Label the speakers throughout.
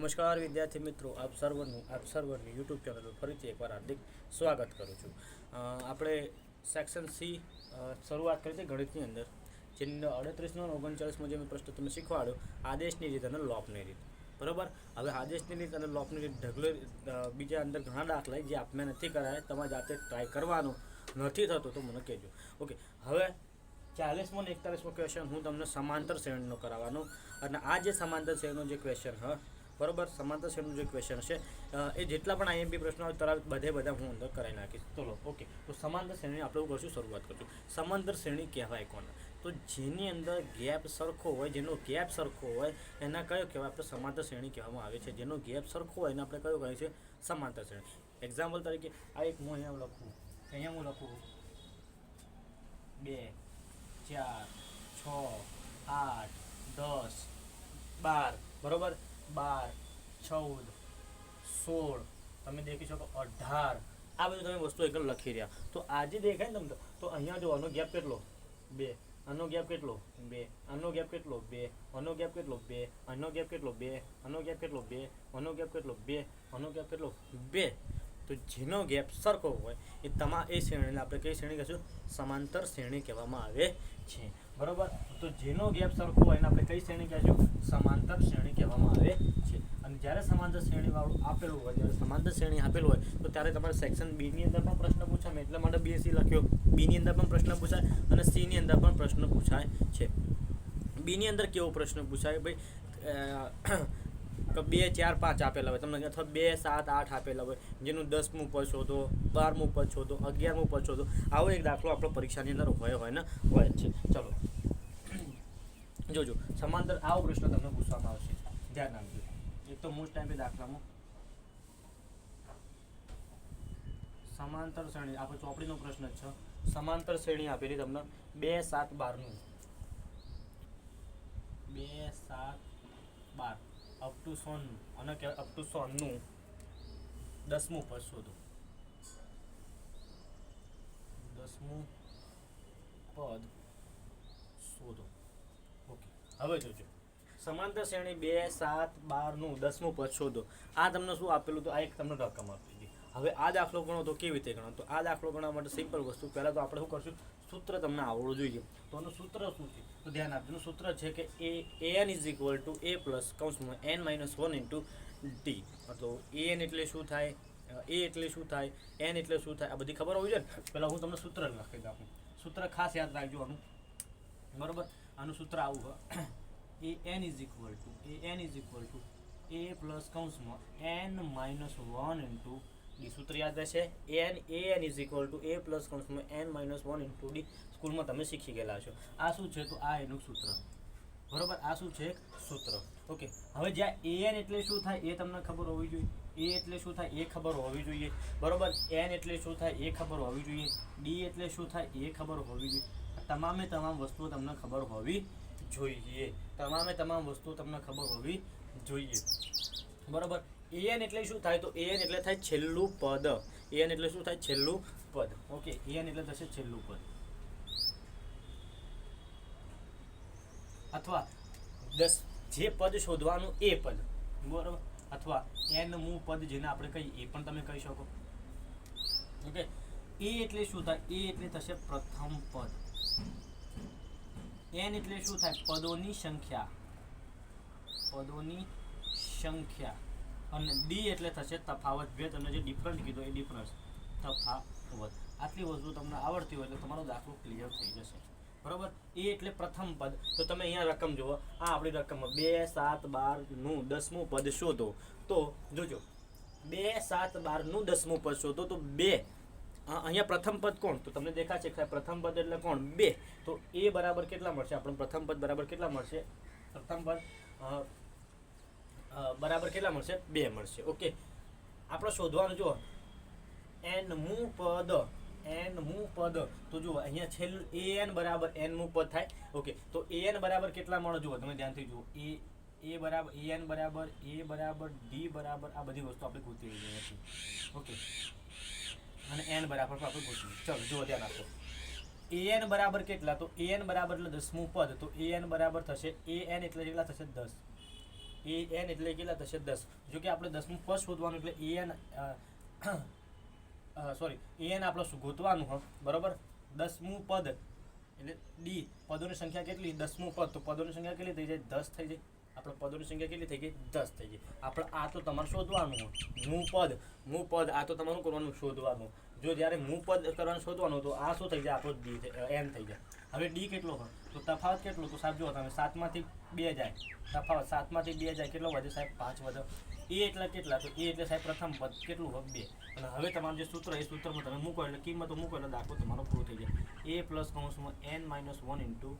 Speaker 1: નમસ્કાર વિદ્યાર્થી મિત્રો, આપ સર્વનું, આપ સર્વની યુટ્યુબ ચેનલ ફરીથી એકવાર હાર્દિક સ્વાગત કરું છું. આપણે સેક્શન સી શરૂઆત કરી હતી ગણિતની અંદર, જેની અડત્રીસનો ઓગણચાલીસમાં જે મેં પ્રશ્ન તમે શીખવાડ્યો, આદેશની રીત અને લોપની રીત. બરાબર? હવે આદેશની રીત અને લોપની રીત ઢગલો બીજા અંદર ઘણા દાખલા જે આપને નથી કરાય, તમારે જાતે ટ્રાય કરવાનો નથી થતો તો મને કહેજો. ઓકે, હવે ચાલીસમો ને એકતાલીસમો ક્વેશ્ચન હું તમને સમાંતર શ્રેણીનો કરાવવાનો. અને આ જે સમાંતર શ્રેણીનો જે ક્વેશ્ચન હ બરોબર સમાંતર શ્રેણીનું જે ક્વેશ્ચન છે. એ જેટલા પણ આઈએમપી પ્રશ્નો હોય તરત બધે બધા હું અંદર કરાવી નાખીશ. ચલો ઓકે તો સમાંતર શ્રેણી આપણે એવું કરશું, શરૂઆત કરશું. સમાંતર શ્રેણી કહેવાય કોને? તો જેની અંદર ગેપ સરખો હોય, જેનો ગેપ સરખો હોય, એના કયો કહેવાય? આપણે સમાંતર શ્રેણી કહેવામાં આવે છે. જેનો ગેપ સરખો હોય એને આપણે કયો કહે છે સમાંતર શ્રેણી. એક્ઝામ્પલ તરીકે, આ એક હું અહીંયા લખું. અહીંયા હું લખું. બે, ચાર, છ, આઠ, દસ, બાર. બરોબર? બાર, ચૌદ, સોળ, તમે દેખી શકો અઢાર. આ બધું તમે વસ્તુ એકદમ લખી રહ્યા. તો આજે દેખાય ને તમને, તો અહીંયા જો આનો ગેપ કેટલો? બે. આનો ગેપ કેટલો? બે. આનો ગેપ કેટલો? બે. આનો ગેપ કેટલો? બે. આનો ગેપ કેટલો? બે. આનો ગેપ કેટલો? બે. આનો ગેપ કેટલો? બે. આનો ગેપ કેટલો? બે. તો જેનો ગેપ સરખો હોય એ તમા, એ શ્રેણીને આપણે કઈ શ્રેણી કહીશું? સમાંતર શ્રેણી કહેવામાં આવે છે. બરોબર? તો જેનો ગેપ સરખો હોય એને આપણે કઈ શ્રેણી કહીશું? સમાંતર શ્રેણી કહેવામાં આવે છે. અને જ્યારે સમાંતર શ્રેણી વાળું આપેલું હોય, જ્યારે સમાંતર શ્રેણી આપેલું હોય, તો ત્યારે તમારે સેક્શન બી ની અંદર પણ પ્રશ્ન પૂછાય. મેં એટલા માટે બી સી લખ્યો. બી ની અંદર પણ પ્રશ્ન પૂછાય અને સી ની અંદર પણ પ્રશ્ન પૂછાય છે. બી ની અંદર કેવો પ્રશ્ન પૂછાય? ભાઈ કે બે, ચાર, પાંચ આપેલા હોય. તમને અથવા બે, સાત, આઠ આપેલા હોય. જેનું દસમું પદ શોધો બારમું પદ શોધો અગિયારમું પદ શોધો આવો એક દાખલો આપણો પરીક્ષાની અંદર હોય હોય ને, હોય છે. ચલો. જોજો. સમાંતર આવો પ્રશ્ન તમને પૂછવામાં આવશે. ધ્યાન રાખજો. એક તો મોસ્ટ ટાઈમ દાખલામાં. સમાંતર શ્રેણી. આપણે ચોપડીનો પ્રશ્ન છે. સમાંતર શ્રેણી આપેલી તમને બે, સાત, બારનું. બે, સાત, બાર. અપ ટુ સોનનું અને કે અપ ટુ સોનનું દસમું પદ શોધો. દસમું પદ શોધો. ઓકે હવે જોજો. સમાંતર શ્રેણી બે, સાત, બારનું દસમું પદ શોધો. આ તમને શું આપેલું? તો આ એક તમને રકમ આપી હતી હવે આ દાખલો ગણો તો કેવી રીતે ગણો? તો આ દાખલો ગણવા માટે સિમ્પલ વસ્તુ. પહેલાં તો આપણે શું કરશું? સૂત્ર તમને આવડવું જોઈએ. તો એનું સૂત્ર શું છે? તો ધ્યાન આપજો. સૂત્ર છે કે a n is equal to a plus કૌંસમાં n minus one into d તો એન એટલે શું થાય? એ એટલે શું થાય? એન એટલે શું થાય? આ બધી ખબર હોવી જોઈએ ને? પહેલાં હું તમને સૂત્ર લખી દઉં. સૂત્ર ખાસ યાદ રાખજો આનું. બરાબર? આનું સૂત્ર આવું a n is equal to a n is equal to a plus કૌંસમાં n minus one into d સૂત્ર યાદ રહેશે? N a n is equal to a plus કૌંસમાં n minus one into d સ્કૂલમાં તમે શીખી ગયેલા છો. આ શું છે? તો આ એનું સૂત્ર. બરોબર? આ શું છે? સૂત્ર. ઓકે. હવે જ્યાં એ એન એટલે શું થાય? એ તમને ખબર હોવી જોઈએ. એ એટલે શું થાય? એ ખબર હોવી જોઈએ. બરોબર? એન એટલે શું થાય? એ ખબર હોવી જોઈએ. ડી એટલે શું થાય? એ ખબર હોવી જોઈએ. તમામે તમામ વસ્તુઓ તમને ખબર હોવી જોઈએ. તમામે તમામ વસ્તુઓ તમને ખબર હોવી જોઈએ. બરોબર? એન એટલે શું થાય? તો એન એટલે થાય છેલ્લું પદ. એન એટલે શું થાય? છેલ્લું પદ. ઓકે એન એટલે થશે છેલ્લું પદ. અથવા દસ, જે પદ શોધવાનું એ પદ. બરોબર? અથવા એન મું પદ જેને આપણે કહીએ, એ પણ તમે કહી શકો. ઓકે એ એટલે શું થાય? એ એટલે થશે પ્રથમ પદ. એન એટલે શું થાય? પદોની સંખ્યા. પદોની સંખ્યા. અને ડી એટલે થશે તફાવત ભેદ અને જે ડિફરન્ટ કીધો એ ડિફરન્સ તફાવત. આટલી વસ્તુ તમને આવડતી હોય એટલે તમારો દાખલો ક્લિયર થઈ જશે. બરોબર? એ એટલે પ્રથમ પદ. તો તમે અહીંયા રકમ જુઓ. આ આપણી રકમ બે, સાત, બાર, નું દસમું પદ શોધો. તો જોજો. બે, સાત, બાર, નું દસમું પદ શોધો. તો બે. અહીંયા પ્રથમ પદ કોણ? તો તમને દેખાશે કે પ્રથમ પદ એટલે કોણ? બે. તો એ બરાબર કેટલા મળશે? આપણને પ્રથમ પદ બરાબર કેટલા મળશે? પ્રથમ પદ બરાબર કેટલા મળશે? બે મળશે. ઓકે. આપણે શોધવાનું જુઓ. એન મુ પદ, એન મુ પદ. તો જુઓ, અહીંયા છેલ્લું એ એન બરાબર, એન મુ પદ થાય. ઓકે. તો એ એન બરાબર કેટલા મળે? જુઓ, તમે ધ્યાનથી જુઓ. એ એ બરાબર, એ એન બરાબર, એ બરાબર, ડી બરાબર, આ બધી વસ્તુ આપણે ગોતી રહી નથી ઓકે. અને એન બરાબર પણ આપણે ગોતી ચલો, જુઓ, ધ્યાન આપો. એ એન બરાબર કેટલા? તો એ એન બરાબર એટલે દસમું પદ. તો એ એન બરાબર થશે. એ એન એટલે કેટલા થશે? દસ. એ એન એટલે કેટલા થશે દસ? જો કે આપણે દસનું ફર્સ્ટ શોધવાનું એટલે a n sorry a n આપણે ગોતવાનું, હ? બરાબર? દસમું પદ એટલે ડી પદોની સંખ્યા કેટલી? દસમું પદ. તો પદોની સંખ્યા કેટલી થઈ જાય? દસ થઈ જાય. આપણે પદોની સંખ્યા કેટલી થઈ ગઈ? દસ થઈ ગઈ. આપણે આ તો તમારે શોધવાનું હોય મૂ પદ. મૂ પદ આ તો તમારું કરવાનું શોધવાનું. જો જ્યારે મૂ પદ કરવાનું શોધવાનું, તો આ શું થઈ જાય? આપણો ડી એન થઈ જાય. હવે ડી કેટલો હોય તો તફાવત કેટલો? તો સાહેબ જો તમે, સાતમાંથી બે જાય. તફાવત સાતમાંથી બે જાય, કેટલો વધ્યો સાહેબ? પાંચ વધ્યો એ એટલા કેટલા? તો એ એટલે સાહેબ પ્રથમ પદ કેટલું હોય? બે. અને હવે તમારું જે સૂત્ર એ સૂત્રમાં તમે મૂકો એટલે કિંમતો મૂકો એટલે દાખલો તમારો પૂરો થઈ જાય. એ પ્લસ કૌંસમાં n minus one into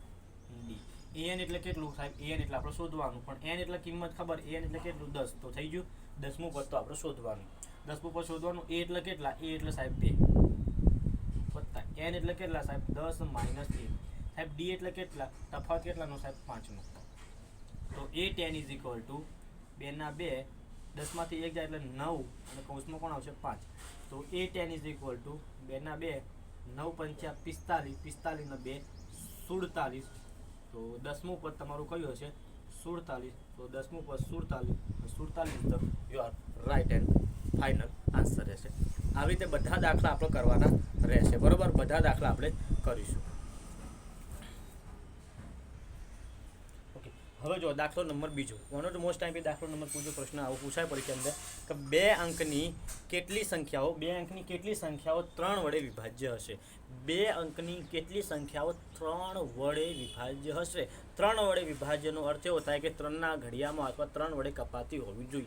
Speaker 1: d n એટલે કેટલું સાહેબ? એન એટલે આપણે શોધવાનું. પણ એન એટલે કિંમત ખબર? એન એટલે કેટલું? દસ. તો થઈ ગયું? દસમું પદ તો આપણે શોધવાનું. દસમું પદ શોધવાનું. એ એટલે કેટલા? એ એટલે સાહેબ બે. વત્તા. એન એટલે કેટલા સાહેબ? દસ માઇનસ એક. સાહેબ ડી એટલે કેટલા? તફાવત કેટલાનો સાહેબ? પાંચનો. તો a ten is equal to બેના બે દસમાંથી એક જાય એટલે નવ, અને કૌંસમાં કોણ આવશે? પાંચ. તો a ten is equal to બેના બે, નવ પંચા પિસ્તાલીસ પિસ્તાલીસના બે, સુડતાલીસ. તો દસમું પદ તમારું કયું હશે? સુડતાલીસ. તો દસમું પદ સુડતાલીસ સુડતાલીસ the your right and final answer રહેશે. આવી રીતે બધા દાખલા આપણે કરવાના રહેશે. બરાબર? બધા દાખલા આપણે કરીશું. હવે જો દાખલો નંબર બીજો. વન ઓફ મોસ્ટ ટાઈમ દાખલો નંબર પૂછો, પ્રશ્ન આવો પૂછાય પરીક્ષા અંદર. કે બે અંકની કેટલી સંખ્યાઓ, બે અંકની કેટલી સંખ્યાઓ ત્રણ વડે વિભાજ્ય હશે? બે અંકની કેટલી સંખ્યાઓ ત્રણ વડે વિભાજ્ય હશે? ત્રણ વડે વિભાજ્યનો અર્થ એવો થાય કે ત્રણના ઘડિયામાં અથવા ત્રણ વડે કપાતી હોવી જોઈએ.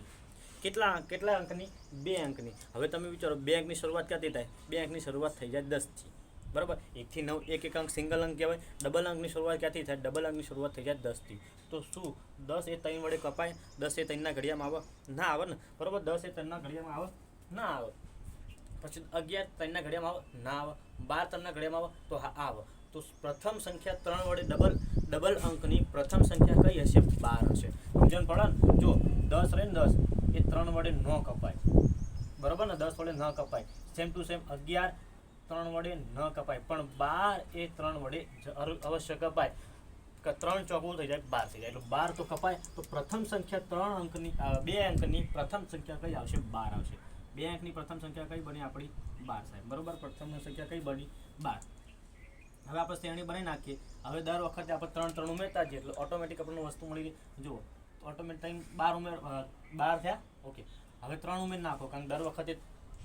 Speaker 1: કેટલા કેટલા અંકની? બે અંકની. હવે તમે વિચારો, બે અંકની શરૂઆત ક્યાંથી થાય? બે અંકની શરૂઆત થઈ જાય દસથી. બરાબર? એકથી નવ, એક એક અંક સિંગલ અંક કહેવાય. ડબલ અંકની શરૂઆત ક્યાંથી થાય? ડબલ અંકની શરૂઆત થઈ જાય દસથી. તો શું? દસ એ ત્રણ વડે કપાય. દસ એ ત્રણના ઘડિયામાં આવે. ના આવે ને. બરાબર? દસ એ ત્રણના ઘડિયામાં આવે. ના આવે. પછી અગિયાર ત્રણના ઘડિયામાં આવે. ના આવે. બાર ત્રણના ઘડિયામાં આવે. તો હા, આવે. તો પ્રથમ સંખ્યા ત્રણ વડે ડબલ ડબલ અંકની પ્રથમ સંખ્યા કઈ હશે? બાર હશે. સમજણ પડે ને? જો, દસ રહે ને દસ, એ ત્રણ વડે ન કપાય. બરાબર ને? દસ વડે ન કપાય. સેમ ટુ સેમ અગિયાર ત્રણ વડે ન કપાય. પણ બાર એ ત્રણ વડે અવશ્ય કપાય. ત્રણ ચોકું થઈ જાય, બાર થઈ જાય. એટલે બાર તો કપાય. તો પ્રથમ સંખ્યા ત્રણ અંકની બે અંકની પ્રથમ સંખ્યા કઈ આવશે? બાર આવશે. બે અંકની પ્રથમ સંખ્યા કઈ બની આપણી? બાર સાહેબ. બરોબર? પ્રથમ સંખ્યા કઈ બની? બાર. હવે આપણે શ્રેણી બનાવી નાખીએ. હવે દર વખતે આપણે ત્રણ ત્રણ ઉમેરતા જઈએ. એટલે ઓટોમેટિક આપણને વસ્તુ મળી ગઈ જુઓ. ઓટોમેટિક બાર ઉમેર બાર થયા? ઓકે. હવે ત્રણ ઉમેર નાખો. કારણ દર વખતે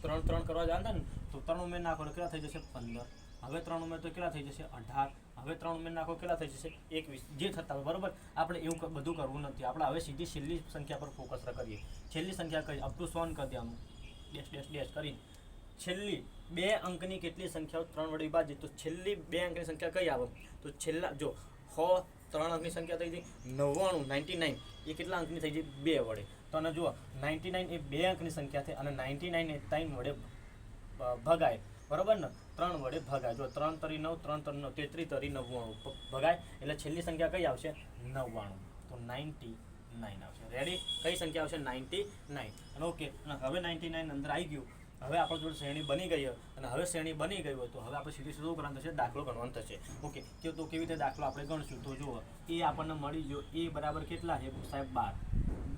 Speaker 1: ત્રણ ત્રણ કરવા જતા ને, તો ત્રણ ઉમેર નાખો કેટલા થઈ જશે? પંદર. હવે ત્રણ ઉમેર તો કેટલા થઈ જશે? અઢાર. હવે ત્રણ ઉમેર નાખો કેટલા થઈ જશે? એકવીસ. જે થતા હોય, બરોબર? આપણે એવું બધું કરવું નથી. આપણે હવે સીધી છેલ્લી સંખ્યા પર ફોકસ કરીએ. છેલ્લી સંખ્યા કઈ? અપ ટુ સોન કરી દે આમ ડેશ ડેશ ડેશ કરીને. છેલ્લી બે અંકની કેટલી સંખ્યાઓ? ત્રણ વડે વિભાજિત તો છેલ્લી બે અંકની સંખ્યા કઈ આવે? તો છેલ્લા, જો સો ત્રણ અંકની સંખ્યા થઈ ગઈ. નવ્વાણું નાઇન્ટી નાઇન એ કેટલા અંકની થઈ ગઈ? બે વડે. તો અને જુઓ નાઇન્ટી નાઇન એ બે અંકની સંખ્યા છે અને નાઇન્ટી નાઇન એ ત્રણ વડે ભગાય. બરાબર ને? ત્રણ વડે ભગાય. જો ત્રણ તરી નવ, ત્રણ તરી નવ, તેત્રી તરી નવ્વાણું ભગાય. એટલે છેલ્લી સંખ્યા કઈ આવશે? નવ્વાણું. તો નાઇન્ટી નાઇન આવશે. રેડી કઈ સંખ્યા આવશે? નાઇન્ટી નાઇન ઓકે હવે નાઇન્ટી નાઇન અંદર આવી ગયું. હવે આપણા જોડે શ્રેણી બની ગઈ અને હવે શ્રેણી બની ગઈ હોય તો હવે આપણે સીધી સીધું કરવાનું થશે, દાખલો ગણવાનો થશે. ઓકે તો તો કેવી રીતે દાખલો આપણે ગણશું? તો જુઓ, એ આપણને મળી ગયો. એ બરાબર કેટલા છે? સાહેબ, બાર.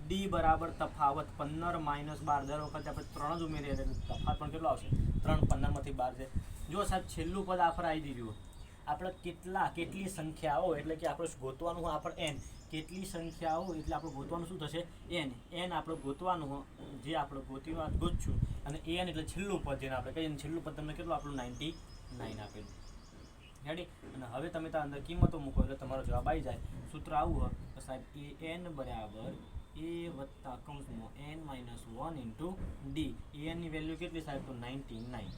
Speaker 1: ડી બરાબર તફાવત પંદર માઇનસ બાર. દર વખતે આપણે ત્રણ જ ઉમેરીએ એટલે તફાવત પણ કેટલો આવશે? ત્રણ પંદરમાંથી બાર છે. જો સાહેબ છેલ્લું પદ આપણે આવી દીધું આપણે કેટલા, કેટલી સંખ્યાઓ, એટલે કે આપણે ગોતવાનું હોય આપણે એન કેટલી સંખ્યાઓ, એટલે આપણે ગોતવાનું શું થશે? એન એન આપણે ગોતવાનું જે આપણે ગોતીનું ગોતશું અને એન એટલે છેલ્લું પદ જેને આપણે કહીએ છેલ્લું પદ તમને કેટલું આપણું નાઇન્ટી નાઇન આપેલું. રેડી અને હવે તમે ત્યાં અંદર કિંમતો મૂકો, એટલે તમારો જવાબ આવી જાય. સૂત્ર આવું હોય, તો સાહેબ, એ એન બરાબર એ વત્તા કૌંસમાં n minus one into d a એનની value કેટલી સાહેબ તો નાઇન્ટી નાઇન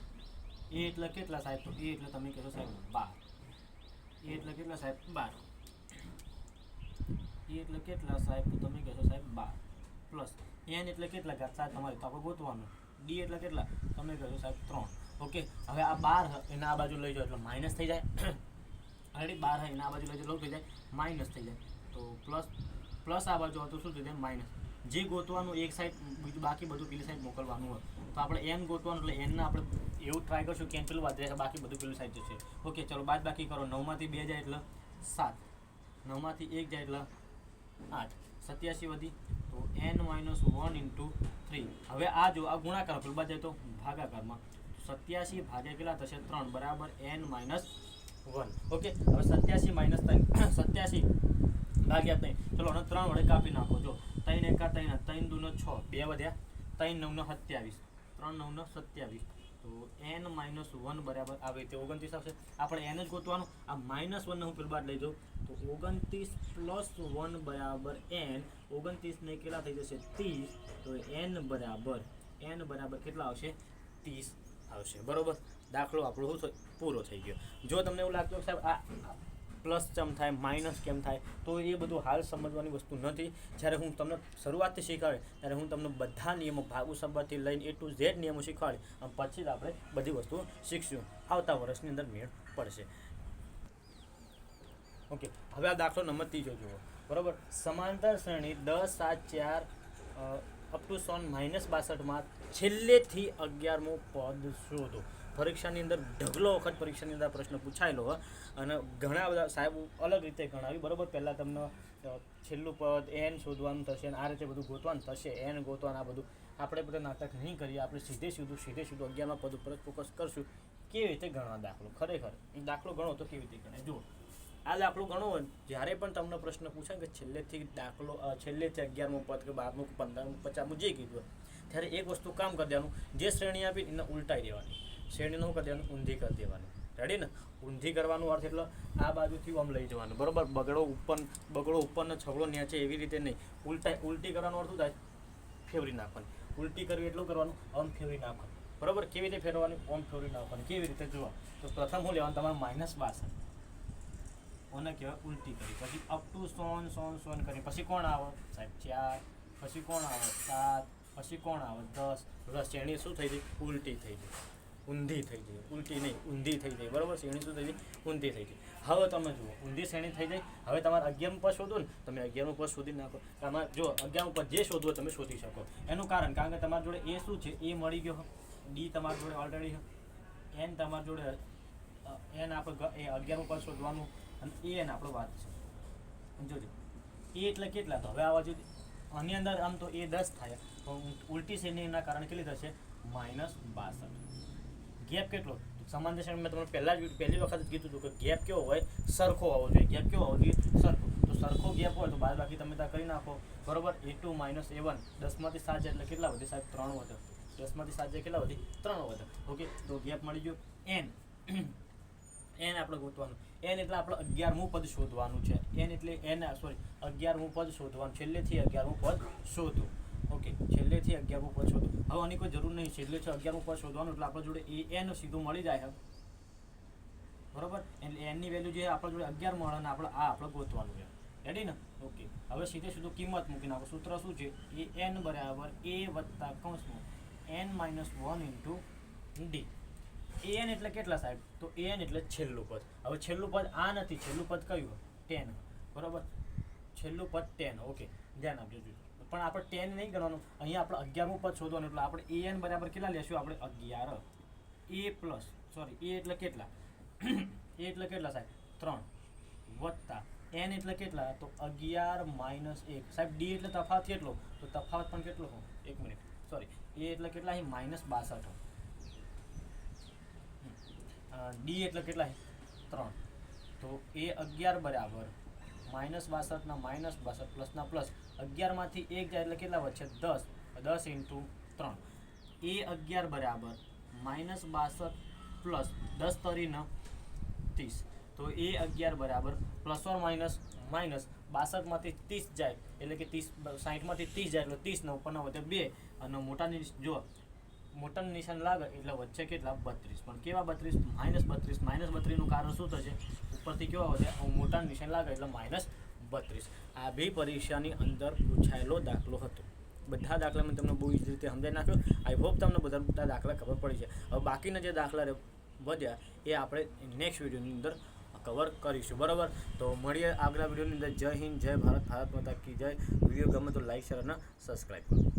Speaker 1: એ એટલે કેટલા સાહેબ તો એ એટલે તમે કહેશો સાહેબ બાર. એ એટલે કેટલા સાહેબ બાર. એ એટલે કેટલા સાહેબ તો તમે કહેશો સાહેબ બાર. પ્લસ એન એટલે કેટલા ઘાત સાહેબ તમારે? તો આપણે ગોતવાનું. ડી એટલે કેટલા? તમે કહેશો સાહેબ ત્રણ. ઓકે હવે આ બાર હ, એને આ બાજુ લઈ જાઓ એટલે માઇનસ થઈ જાય. ઓલરેડી બાર હોય એને આ બાજુ લઈ જાઓ થઈ જાય? માઇનસ થઈ જાય. તો પ્લસ પ્લસ આ બાજુ હોય તો શું થઈ જાય માઇનસ. જે ગોતવાનું એક સાઈડ બીજું બાકી બધું પેલી સાઈડ મોકલવાનું હોય. તો આપણે એન ગોતવાનું એટલે એનના આપણે એવું ટ્રાય કરશું કે પેલું વધે બાકી બધું પેલું સાઈડ જશે. ઓકે ચલો બાદ બાકી કરો. નવમાંથી બે જાય એટલે સાત. નવમાંથી એક જાય એટલે આઠ. સત્યાસી વધી, તો n minus one into three હવે આ જો, આ ગુણાકાર પેલું બાજુ તો ભાગાકારમાં. સત્યાસી ભાગ્યા કેટલા થશે? ત્રણ. બરાબર એન માઇનસ વન ઓકે હવે સત્યાસી માઇનસ ત્રણ સત્યાસી ભાગ્યા ત્રણ ચલો, અને ત્રણ વડે કાપી નાખો. જો, ત્રણ એકા ત્રણ ત્રણ દૂનો છ, બે વધ્યા. ત્રણ નવનો સત્યાવીસ. ત્રણ નવનો સત્યાવીસ. તો એન માઇનસ વન બરાબર આવે તે ઓગણત્રીસ આવશે. આપણે એન જ ગોતવાનું. આ માઇનસ વનને હું પેલું બાદ લઈ જાઉં. તો ઓગણત્રીસ પ્લસ વન બરાબર એન, ઓગણત્રીસને કેટલા થઈ જશે? ત્રીસ. તો એન બરાબર એન બરાબર કેટલા આવશે? ત્રીસ આવશે. બરાબર? દાખલો આપણો શું? પૂરો થઈ ગયો. જો તમને એવું લાગતું સાહેબ, આ પ્લસ કેમ થાય, માઇનસ કેમ થાય, તો એ બધું હાલ સમજવાની વસ્તુ નથી. જ્યારે હું તમને શરૂઆતથી શીખવાડે, ત્યારે હું તમને બધા નિયમો ભાગુ સંભાળથી લઈને એ ટુ ઝેડ નિયમો શીખવાડે, અને પછી જ આપણે બધી વસ્તુ શીખશું. આવતા વર્ષની અંદર મેળ પડશે. ઓકે હવે આ દાખલો નંબર ત્રીજો જુઓ. બરોબર? સમાંતર શ્રેણી દસ, સાત, ચાર અપ ટુ સોન માઇનસ બાસઠમાં છેલ્લેથી અગિયારમું પદ શોધો. પરીક્ષાની અંદર ઢગલો વખત પરીક્ષાની અંદર પ્રશ્ન પૂછાયેલો હોય. અને ઘણા બધા સાહેબ અલગ રીતે ગણાવી. બરાબર, પહેલાં તમને છેલ્લું પદ એન શોધવાનું થશે અને આ રીતે બધું ગોતવાનું થશે. એન ગોતવાનું, આ બધું. આપણે બધા નાટક નહીં કરીએ. આપણે સીધે સીધું સીધે સીધું અગિયારમાં પદ ઉપર જ ફોકસ કરશું. કેવી રીતે ગણવા દાખલો? ખરેખર દાખલો ગણો તો કેવી રીતે ગણાય? જુઓ, આ દાખલો ગણો જ્યારે પણ તમને પ્રશ્ન પૂછાય કે છેલ્લેથી દાખલો છેલ્લેથી અગિયારમું પદ કે બારમું કે પંદરમું પચાસમું જે કીધું ત્યારે એક વસ્તુ કામ કરી દેવાનું. જે શ્રેણી આપી એને ઉલટાઈ દેવાની. શ્રેણીને શું કરી દેવાનું? ઊંધી કરી દેવાની. રેડી ને? ઊંધી કરવાનું અર્થ એટલે આ બાજુથી આમ લઈ જવાનું. બરોબર? બગડો ઉપર બગડો ઉપરનો છગડો નીચે એવી રીતે નહીં. ઉલટા, ઉલટી કરવાનો અર્થ થાય? ફેવરી નાખવાની. ઉલટી કરવી એટલું કરવાનું, આમ ફેવરી નાખવાનું. બરોબર? કેવી રીતે ફેરવાની ઓમ ફેવરી નાખવાની. કેવી રીતે? જુઓ. તો પ્રથમ હું લેવાનું? તમારે માઇનસ બાસઠ. ઓને કહેવાય? ઉલટી કરી પછી અપ ટુ સોન સોન સોન કરી પછી કોણ આવે? સાહેબ, ચાર. પછી કોણ આવે? સાત. પછી કોણ આવે? દસ. બસ શ્રેણી શું થઈ ગઈ? ઉલટી થઈ ગઈ. ઊંધી થઈ ગઈ. ઉલટી નહીં, ઊંધી થઈ ગઈ. બરાબર? શ્રેણી શું થઈ ગઈ? ઊંધી થઈ ગઈ. હવે તમે જુઓ, ઊંધી શ્રેણી થઈ જાય હવે તમારે અગિયારમું પદ શોધો ને, તમે અગિયારમું પદ શોધી નાખો. તમારે જો અગિયારમું પદ જે શોધવો તમે શોધી શકો. એનું કારણ કારણ કે તમારી જોડે એ શું છે? એ મળી ગયો. ડી તમારી જોડે ઓલરેડી એન તમારી જોડે એન આપણે એ અગિયારમું પદ શોધવાનું અને એ એન આપણો વાત છે. જોજો એ એટલે કેટલા? તો હવે આ બાજુ આની અંદર આમ તો એ દસ થાય. તો ઉલટી શ્રેણીના કારણે કેટલી થશે? માઇનસ બાસઠ. ગેપ કેટલો? સમાન દર્શન મેં તમને પહેલા જ પહેલી વખત જ કીધું હતું કે ગેપ કેવો હોય? સરખો હોવો જોઈએ. ગેપ કેવો હોવો જોઈએ? સરખો. તો સરખો ગેપ હોય તો બાદ બાકી તમે ત્યાં કરી નાખો. બરોબર? A two minus a one. દસમાંથી સાત એટલે કેટલા વધે? સાહેબ, ત્રણ વધે. દસમાંથી સાત કેટલા વધે? ત્રણ વધે. ઓકે? તો ગેપ મળી ગયો. એન. એન આપણે ગોતવાનું. એન એટલે આપણે અગિયારમું પદ શોધવાનું છે. એન એટલે એન સોરી, અગિયારમું પદ શોધવાનું. છેલ્લેથી અગિયારમું પદ શોધો. ઓકે છેલ્લેથી અગિયાર ઉપર શોધો. હવે આની કોઈ જરૂર નહીં છેલ્લે છે અગિયાર ઉપર શોધવાનું એટલે આપણા જોડે એ એન સીધું મળી જાય બરાબર? એટલે એનની વેલ્યુ જે આપણા જોડે અગિયાર મળે અને આપણે આ આપણે ગોતવાનું છે. રેડી ને? ઓકે હવે સીધે સીધું કિંમત મૂકીને આપણે સૂત્ર શું છે? એ એન બરાબર એ વત્તા કૌંસમાં n minus one into d. N એટલે કેટલા સાહેબ? તો એન એટલે છેલ્લું પદ. હવે છેલ્લું પદ આ નથી. છેલ્લું પદ કયું? ટેન. બરાબર? છેલ્લું પદ ટેન. ઓકે ધ્યાન આપજો, જોજો. પણ આપણે ટેન નહીં ગણવાનું અહીંયા આપણે અગિયારમું પદ શોધવાનું. એટલે આપણે એ એન બરાબર કેટલા લેશું? આપણે અગિયાર. એ પ્લસ, સોરી, એ એટલે કેટલા? એ એટલે કેટલા સાહેબ? ત્રણ. વત્તા. એન એટલે કેટલા? તો અગિયાર માઇનસ એક. સાહેબ, ડી એટલે તફાવત કેટલો? તો તફાવત પણ કેટલો એક મિનિટ. સોરી, એ એટલે કેટલા? અહીં માઇનસ બાસઠ ડી એટલે કેટલા? ત્રણ. તો એ અગિયાર બરાબર માઇનસ બાસઠના માઇનસ બાસઠ પ્લસના પ્લસ અગિયારમાંથી એક જાય એટલે કેટલા વધશે? દસ. દસ ઇન્ટુ ત્રણ. એ અગિયાર બરાબર માઇનસ બાસઠ પ્લસ દસ તરીને ત્રીસ. તો એ અગિયાર બરાબર પ્લસ ઓર માઇનસ માઇનસ બાસઠમાંથી ત્રીસ જાય એટલે કે ત્રીસ સાઠમાંથી ત્રીસ જાય એટલે ત્રીસના ઉપરના વધે બે. અને મોટાની જો મોટાનું નિશાન લાગે એટલે વચ્ચે કેટલા? બત્રીસ. પણ કેવા બત્રીસ? માઇનસ બત્રીસ. માઇનસ બત્રીસનું કારણ શું થશે? ઉપરથી કેવો વધે મોટા નિશાન લાગે એટલે માઇનસ બત્રીસ. આ બે પરીક્ષાની અંદર પૂછાયેલો દાખલો હતો. બધા દાખલા મેં તમને બહુ ઇઝી રીતે સમજાવી નાખ્યો. આઈ હોપ તમને બધા બધા દાખલા ખબર પડી છે. હવે બાકીના જે દાખલા વધ્યા, એ આપણે નેક્સ્ટ વિડીયોની અંદર કવર કરીશું. બરાબર? તો મળીએ આગલા વિડીયોની અંદર. જય હિન્દ, જય ભારત ભારત માતા કી જય. વીડિયો ગમે તો લાઈક શેર અને સબસ્ક્રાઈબ કરો.